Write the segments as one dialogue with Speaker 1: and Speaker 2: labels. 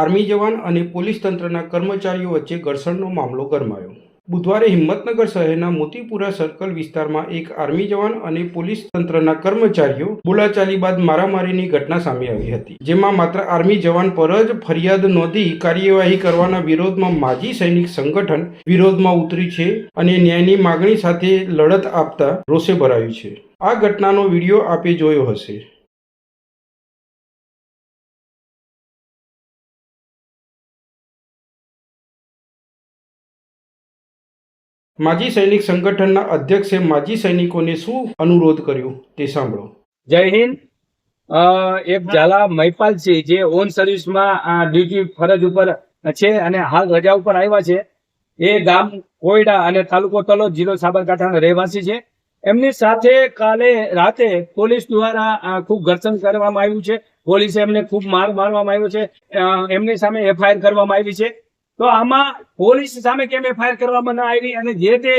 Speaker 1: Army જવાન અને police તંત્રના કર્મચારીઓ વચ્ચે ઘર્ષણનો મામલો ગરમાયો. બુધવારે હિંમતનગર શહેરના મોતીપુરા સર્કલ વિસ્તારમાં એક આર્મી જવાન અને પોલીસ તંત્રના કર્મચારીઓ બોલાચાલી બાદ મારામારીની ઘટના સામે આવી હતી, જેમાં માત્ર આર્મી જવાન પર જ ફરિયાદ નોંધી કાર્યવાહી કરવાના વિરોધમાં માજી સૈનિક સંગઠન વિરોધમાં ઉતરી છે અને ન્યાયની માગણી સાથે લડત આપતા રોષે ભરાયું છે. આ ઘટનાનો વીડિયો આપે જોયો હશે. માજી સૈનિક સંગઠનના અધ્યક્ષે માજી સૈનિકોને શું અનુરોધ કર્યો તે સાંભળો.
Speaker 2: જય હિન્દ. એક ઝાલા મહિપાલસિંહ જે ઓન સર્વિસમાં ડ્યુટી ફરજ ઉપર છે અને હાલ રજા ઉપર આવ્યા છે. એ ગામ કોયડા અને તાલુકો તલોદ જિલ્લો સાબરકાંઠાના રહેવાસી છે. એમની સાથે કાલે રાતે પોલીસ દ્વારા ખૂબ ઘર્ષણ કરવામાં આવ્યું છે. પોલીસે એમને ખૂબ માર મારવામાં આવ્યો છે. એમની સામે એફઆઈઆર કરવામાં આવી છે. તો આમાં પોલીસ સામે કેમ એફઆઈઆર કરવામાં ના આવી અને જે તે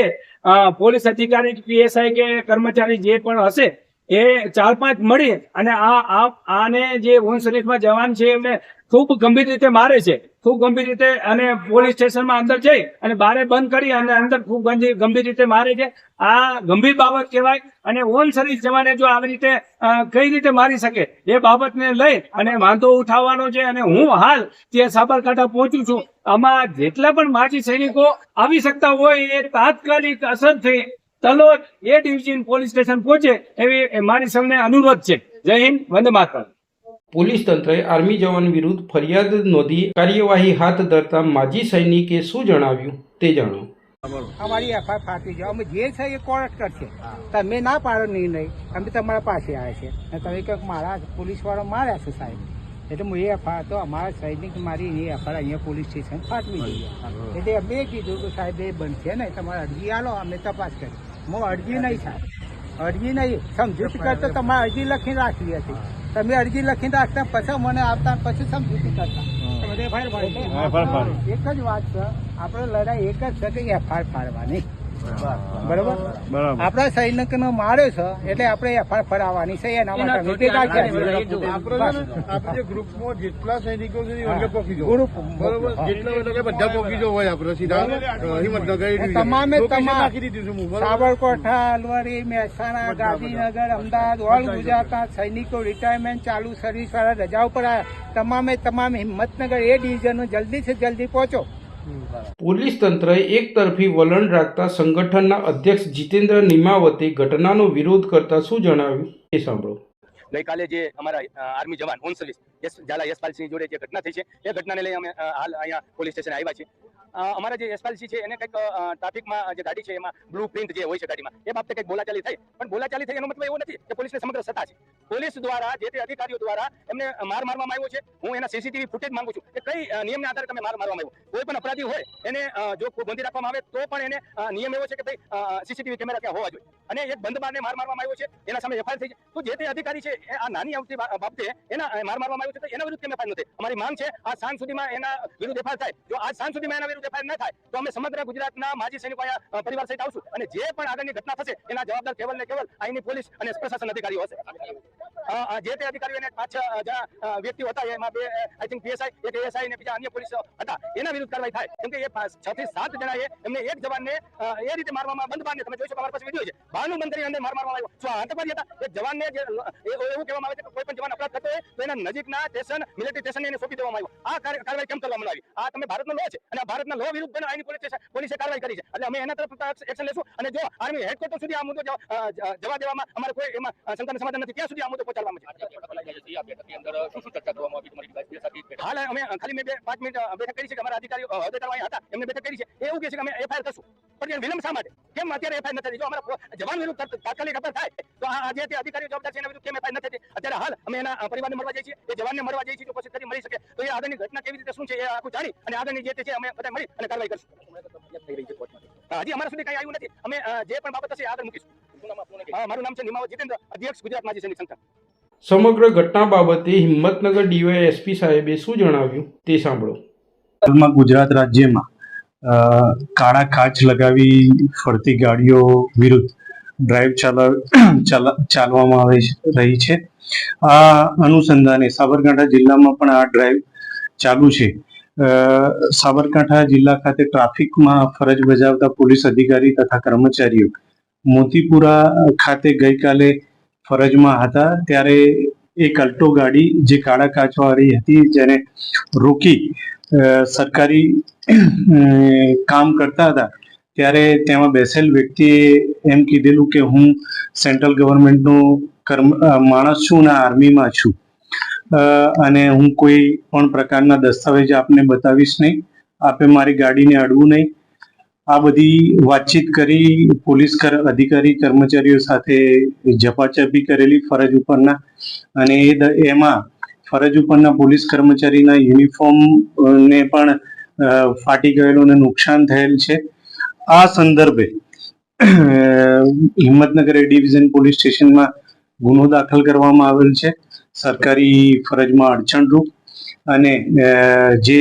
Speaker 2: પોલીસ અધિકારી, પીએસઆઈ કે કર્મચારી જે પણ હશે, એ ચાર પાંચ મળી અને આ આને જે ઓન સર્વિસમાં જવાન છે એમને ખૂબ ગંભીર રીતે મારે છે. ખૂબ ગંભીર રીતે અને પોલીસ સ્ટેશનમાં અંદર જઈ અને બારે બંધ કરી અને અંદર ખૂબ ગંભીર રીતે મારે છે. આ ગંભીર બાબત કહેવાય અને ઓન સર્વિસ જવાને જો આવી રીતે કઈ રીતે મારી શકે એ બાબતને લઈ અને વાંધો ઉઠાવવાનો છે અને હું હાલ ત્યાં સાબરકાંઠા પહોંચું છું. આમાં જેટલા પણ માજી સૈનિકો આવી શકતા હોય એ તાત્કાલિક અસરથી Talod A division police station પહોંચે એવી મારી સૌને અનુરોધ છે. જય હિન્દ, વંદે માતરમ.
Speaker 1: પોલીસ તંત્રએ આર્મી જવાન વિરુદ્ધ ફરિયાદ નોંધી કાર્યવાહી હાથ ધરતા માજી સૈનિકે શું જણાવ્યું તે જાણો.
Speaker 3: અમારી એફઆઈઆર ફાટી જાય અમે જે છે એ કોર્ટ કરશે તમે ના પાડો નિર્ણય. અમે તમારા પાસે આવ્યા છે. અને તમે કંઈક મારા પોલીસવાળા માર્યા છે સાહેબ. એટલે હું એ એફઆઈઆર તો અમારા સૈનિક મારી એ એફઆઈઆર અહીંયા પોલીસ સ્ટેશન ફાટવી જોઈએ. એટલે અમે કીધું કે સાહેબ એ બનશે ને. તમારે અરજી આલો, અમે તપાસ કરી હું અરજી નહીં સાહેબ. અરજી નહીં. સમજૂતી કરતો તમારે અરજી લખીને રાખવી હતી. તમે અરજી લખીને રાખતા પછી મને આપતા પછી સમજૂતી કરતા. એક જ વાત છે આપણે લડાઈ એક જ છે કે એફઆઈઆર ફાડવાની. બરોબર? આપણા સૈનિક નો માર્યો છે એટલે આપણે એફઆઈઆર ફરાવવાની છે એના માટે ભેગા
Speaker 4: છે ગ્રુપમાં જેટલા સૈનિકો છે.
Speaker 3: ગ્રુપ.
Speaker 4: બરોબર? જેટલા બધા પોકી હોય આપણે સીધા.
Speaker 3: તમામે તમામ
Speaker 4: નાખી દીધું છે
Speaker 3: સાબરકોઠા અલવરી મહેસાણા ગાંધીનગર અમદાવાદ ઓલ ગુજરાતના સૈનિકો રિટાયરમેન્ટ ચાલુ સર્વિસ વાળા રજા ઉપર આવ્યા તમામે તમામ હિંમતનગર એ ડિવિઝન જલ્દીથી જલ્દી પહોંચો.
Speaker 1: પોલીસ તંત્રએ એક તરફી વલણ રાખતા સંગઠનના અધ્યક્ષ જીતેન્દ્ર નિમાવતે ઘટનાનો વિરોધ કરતા શું જણાવ્યું? એ સાંભળો.
Speaker 5: ગઈકાલે જે અમારા army jawan on service Yash Zala Yashpalsinh જોડે જે ઘટના થઈ છે, એ ઘટનાને લઈ અમે હાલ અહીંયા પોલીસ સ્ટેશન આવ્યા છીએ. અમારા જે એસપાલસી છે, એને કંઈક ટ્રાફિકમાં જે ગાડી છે, એમાં બ્લુ પ્રિન્ટ જે હોય છે ગાડીમાં, એ બાબતે કંઈક બોલાચાલી થઈ. પણ બોલાચાલી થઈ એનો મતલબ એવો નથી કે પોલીસને સમગ્ર સત્તા છે. પોલીસ દ્વારા, જે તે અધિકારીઓ દ્વારા એમને માર મારવામાં આવ્યો છે. હું એના સીસીટીવી ફૂટેજ માંગુ છું કે કઈ નિયમના આધારે તમે માર મારવામાં આવ્યો. કોઈ પણ અપરાધી હોય, એને જો બંધી રાખવામાં આવે, તો પણ એને નિયમ એવો છે કે ભાઈ સીસીટીવી કેમેરા ત્યાં હોવા જોઈએ. અને એક બંધ બારને માર મારવામાં આવ્યો છે, એના સામે એફઆઈઆર થઈ છે. તો જે તે અધિકારી છે આ નાની આવતી બાબતે એના માર મારવામાં આવ્યો છે, તો એના વિરુદ્ધ કેમ એફઆઈઆર નથી? અમારી માંગ છે, આ સાંજ સુધીમાં એના વિરુદ્ધ એફઆઈઆર થાય. જો આજ સાંજ સુધીમાં એના વિરુદ્ધ એફઆઈઆર ન થાય, તો અમે સમગ્ર ગુજરાતના માજી સૈનિકો પરિવાર સહિત આવશું. અને જે પણ આગળની ઘટના થશે, એના જવાબદાર કેવલ ને કેવલ અહીંની પોલીસ અને પ્રશાસન અધિકારીઓ હશે. જે તે અધિકારીઓ અને પાંચ વ્યક્તિઓ હતા એમાં બે આઈ થિંક પીએસઆઈ એક એએસઆઈ અને બીજા અન્ય પોલીસ હતા, એના વિરુદ્ધ કાર્યવાહી થાય. કેમ કે એ છ થી સાત જણાએ એમને એક જવાનને એ રીતે મારવામાં બંધ બારને તમે જોઈ શકો મારા પાસે વીડિયો છે. ભાનુ મંત્રી અંદર માર મારવામાં આવ્યો. શું આતંકવાદી હતા એક જવાનને જે એવું કહેવામાં આવે છે કે કોઈ પણ જવાન અપરાધ થતો હોય, તો એના નજીકના સ્ટેશન મિલિટરી સ્ટેશનને એને સોંપી દેવામાં આવ્યો. આ કાર્ય- કાર્યવાહી કેમ કરવામાં આવી? આ તમે ભારતનો લો છે અને ભારતના લો વિરુદ્ધ પણ આની પોલીસ પોલીસે કાર્યવાહી કરી છે. એટલે અમે એના તરફ એક્શન લેશું. અને જો આર્મી હેડક્વાર્ટર સુધી આ મુદ્દો જવા દેવામાં અમારે કોઈ એમાં શંકાનું સમાધાન નથી. ત્યાં સુધી આ મુદ્દો પહોંચાડવામાં છે. હાલ અમે ખાલી મેં બે પાંચ મિનિટ બેઠક કરી છે કે અમારા અધિકારીઓ હોદ્દેદારો અહીંયા હતા. એમને બેઠક કરી છે. એવું કહે છે કે અમે એફઆઈઆર કરશું. પણ વિલંબ શા માટે? કેમ અત્યારે એફઆઈઆર નથી? જો અમારા જવાન વિરુદ્ધ તાત્કાલિક અસર થાય તો આ આ જે તે અધિકારીઓ જવાબદાર છે એના વિરુદ્ધ કેમ એફઆઈઆર નથી અત્યારે હાલ અમે એના પરિવારને મળવા જઈએ છીએ. એ જવાનને મળવા જઈએ છીએ જો પછી મળી શકે તો એ આગળની ઘટના કેવી રીતે શું છે એ આખું જાણી અને આગળની જે છે અમે બધા મળી અને કાર્યવાહી કરશું. હજી અમારા સુધી કઈ આવ્યું નથી. અમે જે પણ બાબત હશે આગળ મૂકીશું. મારું નામ છે નિમાવત જીતેન્દ્ર અધ્યક્ષ ગુજરાત માજી સૈનિક સંગઠન.
Speaker 1: સમગ્ર ઘટના બાબતે હિંમતનગર ડીવાયએસપી સાહેબે શું જણાવ્યું તે સાંભળો.
Speaker 6: હાલમાં ગુજરાત રાજ્યમાં કાળા કાચ લગાવી ફરતી ગાડીઓ વિરુદ્ધ ડ્રાઈવ ચાલા ચાલા- ચાલવામાં આવે રહી છે. આ અનુસંધાને સાબરકાંઠા જિલ્લામાં પણ આ ડ્રાઈવ ચાલુ છે. અ, સાબરકાંઠા જિલ્લા ખાતે ટ્રાફિકમાં ફરજ બજાવતા પોલીસ અધિકારી તથા કર્મચારીઓ મોતીપુરા ખાતે ગઈકાલે ફરજમાં હતા. ત્યારે એક અલ્ટો ગાડી જે કાળા કાચવાળી હતી, જેને રોકી સરકારી કામ કરતા હતા. ત્યારે તેમાં બેસેલ વ્યક્તિએ એમ કીધેલું કે હું સેન્ટ્રલ ગવર્મેન્ટનો કર્મ માણસ છું અને આર્મીમાં છું. અને હું કોઈ પણ પ્રકારના દસ્તાવેજ આપને બતાવીશ નહીં. આપે મારી ગાડીને અડવું નહીં. આ બધી વાતચીત કરી પોલીસ કર, અધિકારી, કર્મચારીઓ સાથે ઝપાઝપી કરેલી ફરજ ઉપરના અને એ એમાં ફરજ ઉપરના પોલીસ કર્મચારીના યુનિફોર્મ ને પણ ફાટી ગયેલું અને નુકસાન થયેલ છે. આ સંદર્ભે હિંમતનગર એ ડિવિઝન પોલીસ સ્ટેશનમાં ગુનો દાખલ કરવામાં આવેલ છે. સરકારી ફરજમાં અડચણરૂપ અને જે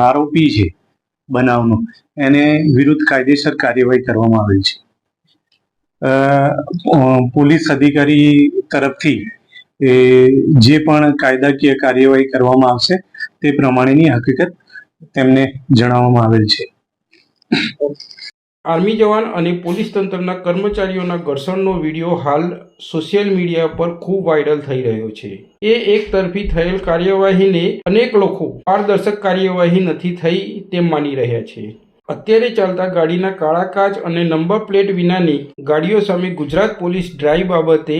Speaker 6: આરોપી છે બનાવનો. એને વિરુદ્ધ કાયદેસર કાર્યવાહી કરવામાં આવેલ છે. પોલીસ અધિકારી તરફથી એ જે પણ કાયદાકીય કાર્યવાહી કરવામાં આવશે તે પ્રમાણેની હકીકત તેમને જણાવવામાં આવેલ છે.
Speaker 1: આર્મી જવાન અને પોલીસ તંત્રના કર્મચારીઓના ઘર્ષણનો વીડિયો હાલ સોશિયલ મીડિયા પર ખૂબ વાયરલ થઈ રહ્યો છે. એ એક તરફી થયેલ કાર્યવાહીને અનેક લોકો પારદર્શક કાર્યવાહી નથી થઈ તેમ માની રહ્યા છે. અત્યારે ચાલતા ગાડીના કાળા કાચ અને નંબર પ્લેટ વિનાની ગાડીઓ સામે ગુજરાત પોલીસ ડ્રાઈવ બાબતે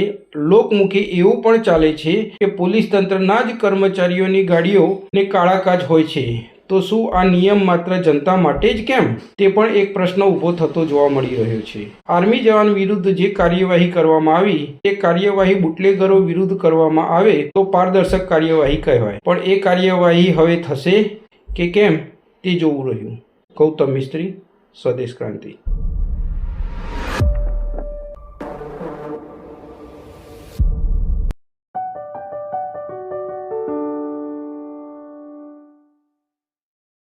Speaker 1: લોકમુખે એવું પણ ચાલે છે કે પોલીસ તંત્રના જ કર્મચારીઓની ગાડીઓને કાળા કાચ હોય છે. તો શું આ નિયમ માત્ર જનતા માટે જ કેમ? તે પણ એક પ્રશ્ન ઊભો થતો જોવા મળી રહ્યો છે. આર્મી જવાન વિરુદ્ધ જે કાર્યવાહી કરવામાં આવી, તે કાર્યવાહી બુટલેગરો વિરુદ્ધ કરવામાં આવે તો પારદર્શક કાર્યવાહી કહેવાય. પણ એ કાર્યવાહી હવે થશે કે કેમ તે જોવું રહ્યું. ગૌતમ મિસ્ત્રી, સ્વદેશ ક્રાંતિ.